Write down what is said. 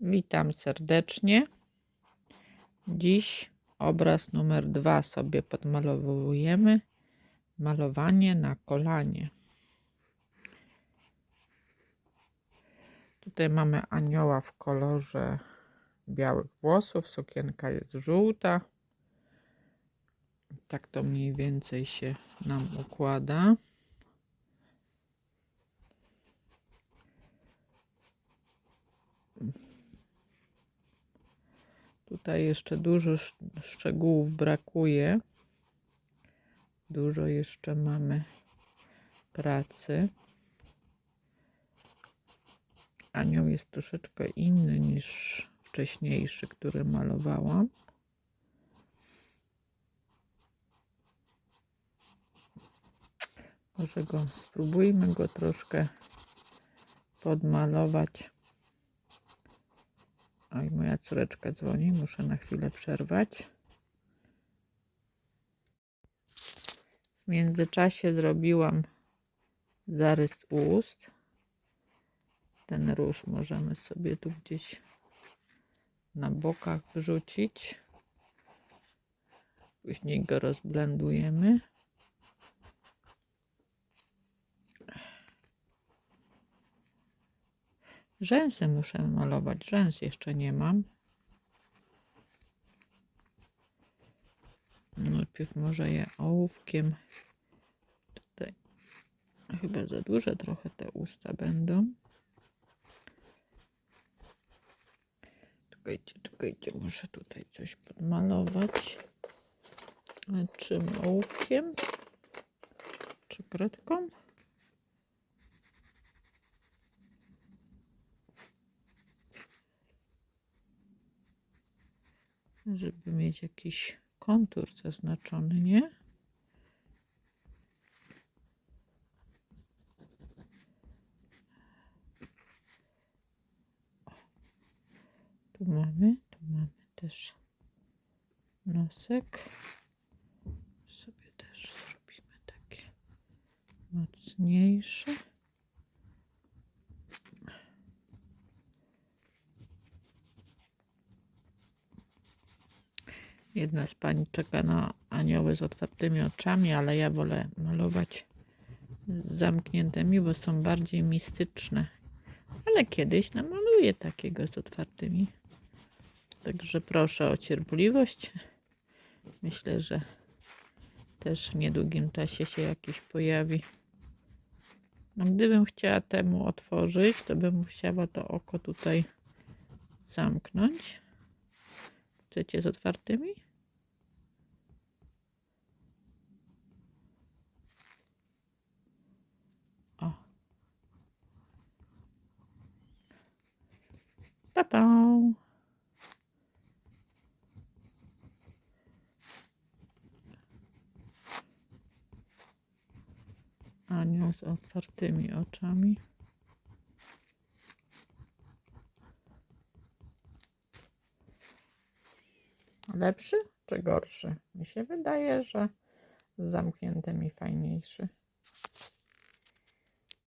Witam serdecznie. Dziś obraz numer dwa sobie podmalowujemy. Malowanie na kolanie. Tutaj mamy anioła w kolorze białych włosów. Sukienka jest żółta. Tak to mniej więcej się nam układa. Tutaj jeszcze dużo sz- szczegółów brakuje. Dużo jeszcze mamy pracy. Anioł jest troszeczkę inny niż wcześniejszy, który malowałam. Może go spróbujmy go troszkę podmalować. Oj, moja córeczka dzwoni, muszę na chwilę przerwać. W międzyczasie zrobiłam zarys ust. Ten róż możemy sobie tu gdzieś na bokach wrzucić. Później go rozblendujemy. Rzęsy muszę malować. Rzęs jeszcze nie mam. Najpierw może je ołówkiem. Tutaj chyba za duże trochę te usta będą. Czekajcie, czekajcie, muszę tutaj coś podmalować. Czym ołówkiem? Czy kredką? Żeby mieć jakiś kontur zaznaczony, nie? Tu mamy, tu mamy też nosek. Sobie też zrobimy takie mocniejsze. Jedna z pań czeka na anioły z otwartymi oczami, ale ja wolę malować z zamkniętymi, bo są bardziej mistyczne. Ale kiedyś namaluję takiego z otwartymi. Także proszę o cierpliwość. Myślę, że też w niedługim czasie się jakiś pojawi. No, gdybym chciała temu otworzyć, to bym musiała to oko tutaj zamknąć. Chcecie z otwartymi? O. Pa, pa. Anioł z otwartymi oczami. Lepszy czy gorszy? Mi się wydaje, że z zamkniętymi fajniejszy.